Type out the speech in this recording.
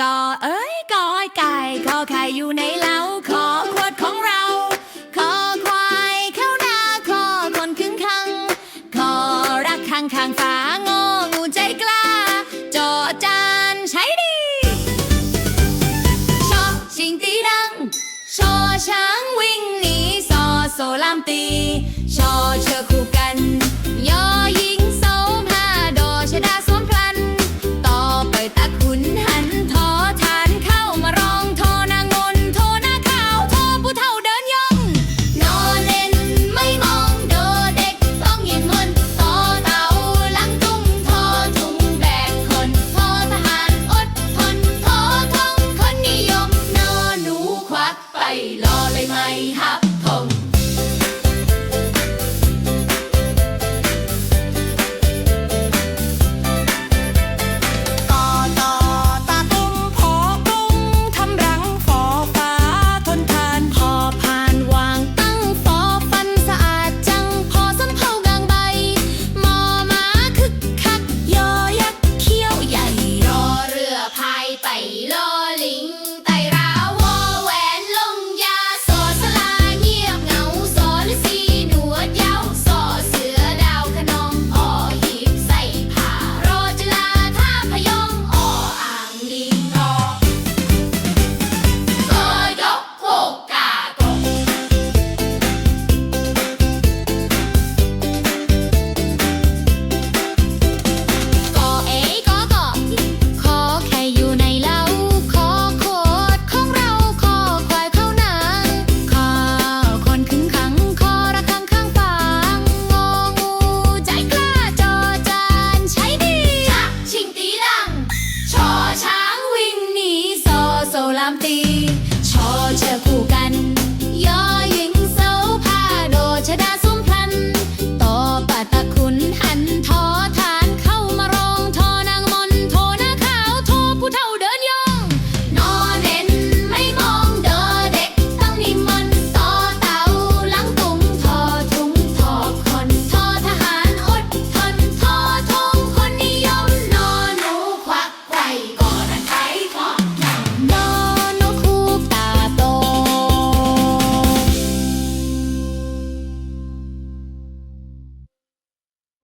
กอเอ้ยกอไก่ขอไข่อยู่ในเล้าขอขวดของเราขอควายเข้าหน้าขอคนขึงคังขอรักข้างข้างฟ้างองูใจกล้าจอจานใช้ดีชอชิงตีดัง ชอช้างวิ่งหนีซอโซลามตี ล something.